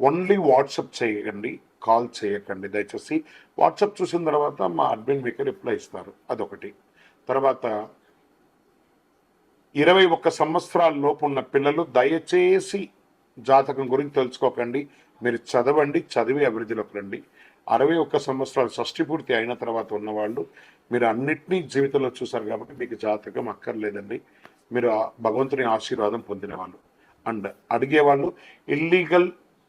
Only WhatsApp చేయకండి call చేయకండి. దయచేసి వాట్సప్ చూసిన తర్వాత మా అడ్మిన్ మీకు రిప్లై ఇస్తారు. అదొకటి. తర్వాత ఇరవై ఒక్క సంవత్సరాల లోపు ఉన్న పిల్లలు దయచేసి జాతకం గురించి తెలుసుకోకండి. మీరు చదవండి చదివి అభివృద్ధిలోకి రండి. అరవై ఒక్క సంవత్సరాలు షష్టి పూర్తి అయిన తర్వాత ఉన్నవాళ్ళు మీరు అన్నిటినీ జీవితంలో చూశారు కాబట్టి మీకు జాతకం అక్కర్లేదండి. మీరు ఆ భగవంతుని ఆశీర్వాదం పొందిన వాళ్ళు అండ్ అడిగేవాళ్ళు ఇల్లీగల్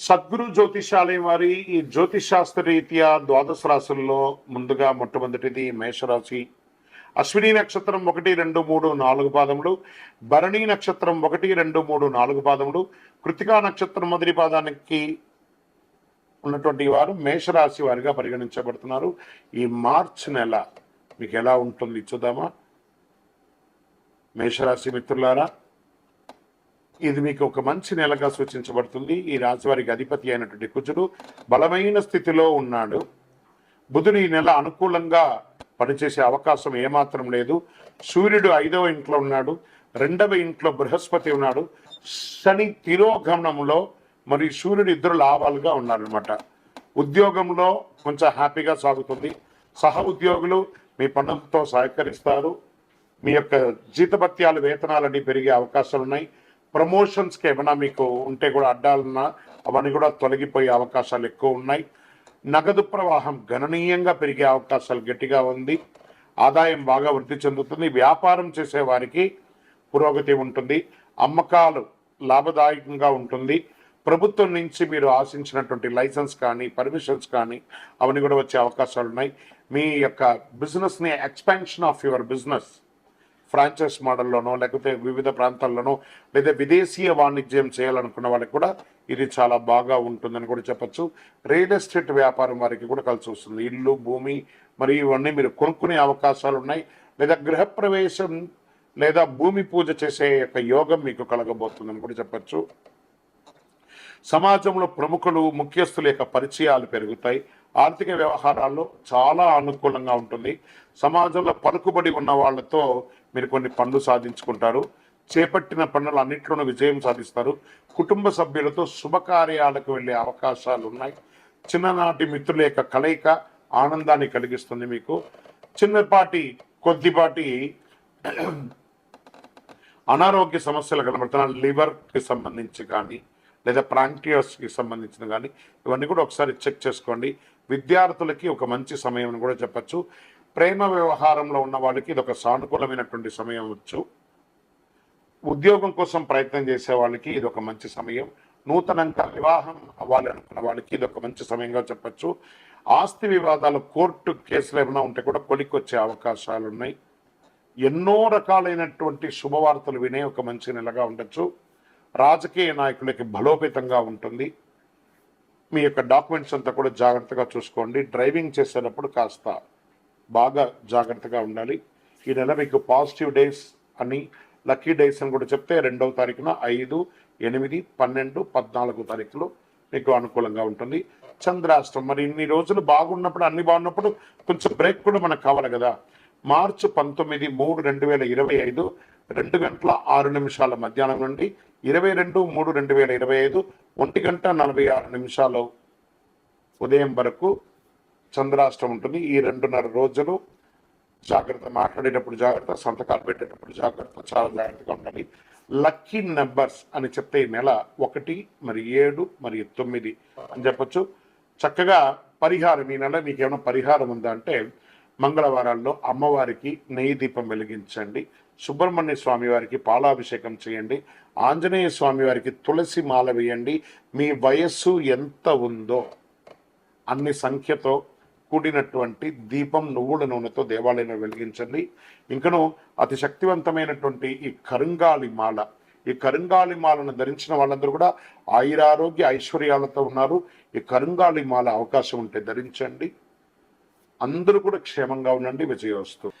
సద్గురు జ్యోతిషాలయం వారి ఈ జ్యోతిషాస్త్ర రీత్యా ద్వాదశ రాశుల్లో ముందుగా మొట్టమొదటిది మేషరాశి. అశ్విని నక్షత్రం ఒకటి రెండు మూడు నాలుగు పాదములు. భరణి నక్షత్రం ఒకటి రెండు మూడు నాలుగు పాదములు. కృతికా నక్షత్రం మొదటి పాదానికి ఉన్నటువంటి వారు మేషరాశి వారిగా పరిగణించబడుతున్నారు. ఈ మార్చ్ నెల మీకు ఎలా ఉంటుంది చూద్దామా? మేషరాశి మిత్రులారా ఇది మీకు ఒక మంచి నెలగా సూచించబడుతుంది. ఈ రాజువారికి అధిపతి అయినటువంటి కుజుడు బలమైన స్థితిలో ఉన్నాడు. బుధుడు ఈ నెల అనుకూలంగా పనిచేసే అవకాశం ఏమాత్రం లేదు. సూర్యుడు ఐదవ ఇంట్లో ఉన్నాడు. రెండవ ఇంట్లో బృహస్పతి ఉన్నాడు. శని తిరోగమనంలో మరియు సూర్యుడు ఇద్దరు లాభాలుగా ఉన్నారనమాట ఉద్యోగంలో కొంచెం హ్యాపీగా సాగుతుంది. సహ ఉద్యోగులు మీ పనులతో సహకరిస్తారు. మీ యొక్క జీతభత్యాలు వేతనాలన్నీ పెరిగే అవకాశాలు ఉన్నాయి ప్రమోషన్స్కి ఏమైనా మీకు ఉంటే కూడా అడ్డాలన్నా అవన్నీ కూడా తొలగిపోయే అవకాశాలు ఎక్కువ ఉన్నాయి. నగదు ప్రవాహం గణనీయంగా పెరిగే అవకాశాలు గట్టిగా ఉంది. ఆదాయం బాగా వృద్ధి చెందుతుంది. వ్యాపారం చేసే వారికి పురోగతి ఉంటుంది. అమ్మకాలు లాభదాయకంగా ఉంటుంది. ప్రభుత్వం నుంచి మీరు ఆశించినటువంటి లైసెన్స్ కానీ పర్మిషన్స్ కానీ అవన్నీ కూడా వచ్చే అవకాశాలు ఉన్నాయి. మీ యొక్క బిజినెస్ని expansion of your business franchise మోడల్లోనో లేకపోతే వివిధ ప్రాంతాల్లోనో లేదా విదేశీయ వాణిజ్యం చేయాలనుకున్న వాళ్ళకి కూడా ఇది చాలా బాగా ఉంటుందని కూడా చెప్పచ్చు. రియల్ ఎస్టేట్ వ్యాపారం వారికి కూడా కలిసి వస్తుంది. ఇల్లు భూమి మరియు ఇవన్నీ మీరు కొనుక్కునే అవకాశాలు ఉన్నాయి. లేదా గృహప్రవేశం లేదా భూమి పూజ చేసే యొక్క యోగం మీకు కలగబోతుందని కూడా చెప్పచ్చు. సమాజంలో ప్రముఖులు ముఖ్యస్తుల యొక్క పరిచయాలు పెరుగుతాయి. ఆర్థిక వ్యవహారాల్లో చాలా అనుకూలంగా ఉంటుంది. సమాజంలో పలుకుబడి ఉన్న వాళ్ళతో మీరు కొన్ని పనులు సాధించుకుంటారు. చేపట్టిన పనులు అన్నింటిలోనూ విజయం సాధిస్తారు. కుటుంబ సభ్యులతో శుభకార్యాలకు వెళ్ళే అవకాశాలు ఉన్నాయి. చిన్ననాటి మిత్రుల యొక్క కలయిక ఆనందాన్ని కలిగిస్తుంది మీకు. చిన్నపాటి కొద్దిపాటి అనారోగ్య సమస్యలు కనబడుతున్న లివర్కి సంబంధించి కానీ లేదా ప్రాంక్టియస్కి సంబంధించిన కానీ ఇవన్నీ కూడా ఒకసారి చెక్ చేసుకోండి. విద్యార్థులకి ఒక మంచి సమయం అని కూడా చెప్పచ్చు. ప్రేమ వ్యవహారంలో ఉన్న వాళ్ళకి ఇది ఒక సానుకూలమైనటువంటి సమయం వచ్చు ఉద్యోగం కోసం ప్రయత్నం చేసే వాళ్ళకి ఇది ఒక మంచి సమయం. నూతనంగా వివాహం అవ్వాలి అనుకున్న వాళ్ళకి ఇది ఒక మంచి సమయంగా చెప్పచ్చు. ఆస్తి వివాదాలు కోర్టు కేసులు ఏమైనా ఉంటే కూడా కొలికొచ్చే అవకాశాలు ఉన్నాయి ఎన్నో రకాలైనటువంటి శుభవార్తలు వినే ఒక మంచి నెలగా ఉండొచ్చు. రాజకీయ నాయకులకి బలోపేతంగా ఉంటుంది. మీ యొక్క డాక్యుమెంట్స్ అంతా కూడా జాగ్రత్తగా చూసుకోండి. డ్రైవింగ్ చేసేటప్పుడు కాస్త బాగా జాగ్రత్తగా ఉండాలి. ఈ నెల మీకు పాజిటివ్ డేస్ అని లక్కీ డేస్ అని కూడా చెప్తే రెండవ తారీఖున ఐదు ఎనిమిది పన్నెండు పద్నాలుగు తారీఖులు మీకు అనుకూలంగా ఉంటుంది. చంద్రాష్టం మరి ఇన్ని రోజులు బాగున్నప్పుడు అన్ని బాగున్నప్పుడు కొంచెం బ్రేక్ కూడా మనకు కావాలి కదా. మార్చి పంతొమ్మిది మూడు రెండు వేల ఇరవై ఐదు రెండు గంటల ఆరు నిమిషాల మధ్యాహ్నం నుండి ఇరవై రెండు మూడు రెండు వేల ఇరవై ఐదు ఒంటి గంట నలభై ఆరు నిమిషాలు ఉదయం వరకు చంద్రాష్టం ఉంటుంది. ఈ రెండున్నర రోజులు జాగ్రత్త మాట్లాడేటప్పుడు జాగ్రత్త సంతకాలు పెట్టేటప్పుడు జాగ్రత్త. చాలా జాగ్రత్తగా ఉండాలి. లక్కీ నెంబర్స్ అని చెప్తే ఈ నెల ఒకటి మరి ఏడు మరియు తొమ్మిది అని చెప్పొచ్చు. చక్కగా పరిహారం ఈ నెల మీకు ఏమైనా పరిహారం ఉందా అంటే మంగళవారాల్లో అమ్మవారికి నెయ్యి దీపం వెలిగించండి. సుబ్రహ్మణ్య స్వామి వారికి పాలాభిషేకం చేయండి. ఆంజనేయ స్వామి వారికి తులసి మాల వేయండి. మీ వయస్సు ఎంత ఉందో అన్ని సంఖ్యతో కూడినటువంటి దీపం నువ్వుల నూనెతో దేవాలయంలో వెలిగించండి. ఇంకను అతి శక్తివంతమైనటువంటి ఈ కరుంగాలి మాల. ఈ కరుంగాలి మాలను ధరించిన వాళ్ళందరూ కూడా ఆయురారోగ్య ఐశ్వర్యాలతో ఉన్నారు. ఈ కరుంగాలి మాల అవకాశం ఉంటే ధరించండి. అందరూ కూడా క్షేమంగా ఉండండి. విజయోస్తు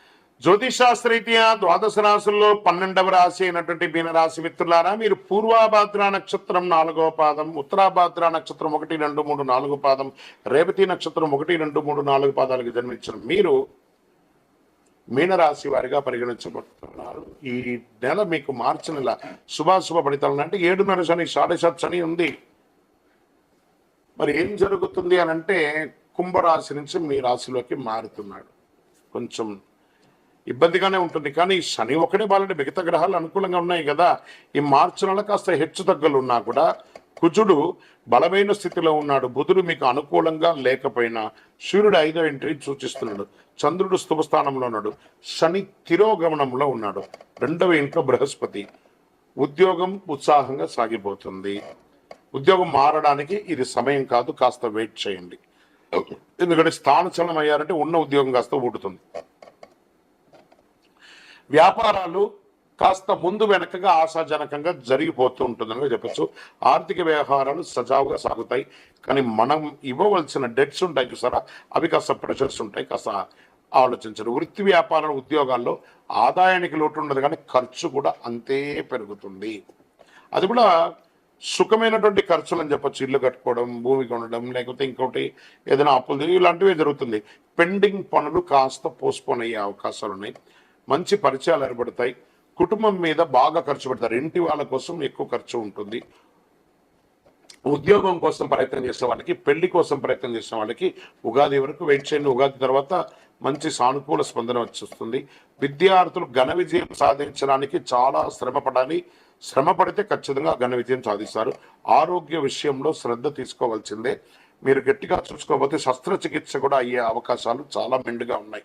జ్యోతిషాస్త్రరీత్యా ద్వాదశ రాశుల్లో పన్నెండవ రాశి అయినటువంటి మీనరాశి మిత్రులారా మీరు పూర్వాభాద్ర నక్షత్రం నాలుగవ పాదం ఉత్తరాభాద్ర నక్షత్రం ఒకటి రెండు మూడు నాలుగు పాదం రేవతి నక్షత్రం ఒకటి రెండు మూడు నాలుగు పాదాలకు జన్మించిన మీరు మీనరాశి వారిగా పరిగణించబడుతున్నారు. ఈ నెల మీకు మార్చి నెల శుభాశుభ ఫలితాలు అంటే ఏడున్నర శని షాడశత్ శని ఉంది. మరి ఏం జరుగుతుంది అని అంటే కుంభరాశి నుంచి మీ రాశిలోకి మారుతున్నాడు. కొంచెం ఇబ్బందిగానే ఉంటుంది. కానీ శని ఒకటే బాలంటే మిగతా గ్రహాలు అనుకూలంగా ఉన్నాయి కదా. ఈ మార్చి నెల కాస్త హెచ్చు తగ్గులు ఉన్నా కూడా కుజుడు బలమైన స్థితిలో ఉన్నాడు. బుధుడు మీకు అనుకూలంగా లేకపోయినా సూర్యుడు ఐదో ఇంటిని సూచిస్తున్నాడు. చంద్రుడు స్థుభ స్థానంలో ఉన్నాడు. శని తిరోగమనంలో ఉన్నాడు. రెండవ ఇంట్లో బృహస్పతి. ఉద్యోగం ఉత్సాహంగా సాగిపోతుంది. ఉద్యోగం మారడానికి ఇది సమయం కాదు కాస్త వెయిట్ చేయండి. ఎందుకంటే స్థానచలనం అయ్యారంటే ఉన్న ఉద్యోగం కాస్త ఊడుతుంది. వ్యాపారాలు కాస్త ముందు వెనకగా ఆశాజనకంగా జరిగిపోతూ ఉంటుందని చెప్పచ్చు. ఆర్థిక వ్యవహారాలు సజావుగా సాగుతాయి. కానీ మనం ఇవ్వవలసిన డెట్స్ ఉంటాయి చూసారా? అవి కాస్త ప్రెషర్స్ ఉంటాయి కాస్త ఆలోచించరు. వృత్తి వ్యాపారాల ఉద్యోగాల్లో ఆదాయానికి లోటు ఉండదు కానీ ఖర్చు కూడా అంతే పెరుగుతుంది. అది కూడా సుఖమైనటువంటి ఖర్చులు అని చెప్పొచ్చు. ఇల్లు కట్టుకోవడం భూమి కొనడం లేకపోతే ఇంకోటి ఏదైనా అప్పులు ఇలాంటివి జరుగుతుంది. పెండింగ్ పనులు కాస్త పోస్ట్పోన్ అయ్యే అవకాశాలు ఉన్నాయి మంచి పరిచయాలు ఏర్పడతాయి. కుటుంబం మీద బాగా ఖర్చు పెడతారు. ఇంటి వాళ్ళ కోసం ఎక్కువ ఖర్చు ఉంటుంది. ఉద్యోగం కోసం ప్రయత్నం చేసే వాళ్ళకి పెళ్ళి కోసం ప్రయత్నం చేసే వాళ్ళకి ఉగాది వరకు వెయిట్ చేయండి. ఉగాది తర్వాత మంచి సానుకూల స్పందన వచ్చేస్తుంది. విద్యార్థులు ఘన విజయం సాధించడానికి చాలా శ్రమ పడాలి. శ్రమ పడితే ఖచ్చితంగా ఘన విజయం సాధిస్తారు. ఆరోగ్య విషయంలో శ్రద్ధ తీసుకోవాల్సిందే. మీరు గట్టిగా చూసుకోకపోతే శస్త్రచికిత్స కూడా అయ్యే అవకాశాలు చాలా మెండుగా ఉన్నాయి.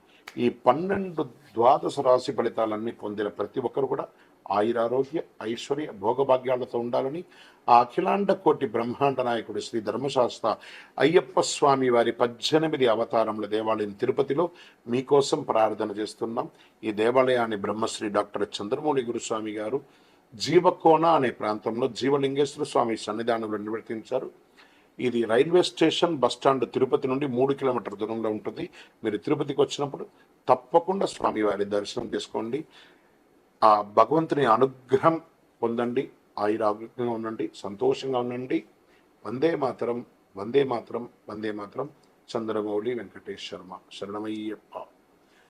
ఈ పన్నెండు ద్వాదశ రాశి ఫలితాలన్నీ పొందిన ప్రతి ఒక్కరు కూడా ఆయురారోగ్య ఐశ్వర్య భోగభాగ్యాలతో ఉండాలని ఆ అఖిలాండ కోటి బ్రహ్మాండ నాయకుడు శ్రీ ధర్మశాస్త్ర అయ్యప్ప స్వామి వారి పద్దెనిమిది అవతారముల దేవాలయం తిరుపతిలో మీకోసం ప్రార్థన చేస్తున్నాం. ఈ దేవాలయాన్ని బ్రహ్మశ్రీ డాక్టర్ చంద్రమౌళి గురుస్వామి గారు జీవకోన అనే ప్రాంతంలో జీవలింగేశ్వర స్వామి సన్నిధానంలో నిర్వర్తించారు. ఇది railway station bus stand Tirupati నుండి మూడు కిలోమీటర్ దూరంలో ఉంటుంది. మీరు తిరుపతికి వచ్చినప్పుడు తప్పకుండా స్వామివారి దర్శనం చేసుకోండి. ఆ భగవంతుని అనుగ్రహం పొందండి. ఆయురారోగ్యంగా ఉండండి. సంతోషంగా ఉండండి. వందే మాతరం వందే మాతరం వందే మాతరం. చంద్రమౌళి వెంకటేష్ శర్మ శరణమయ్యప్ప.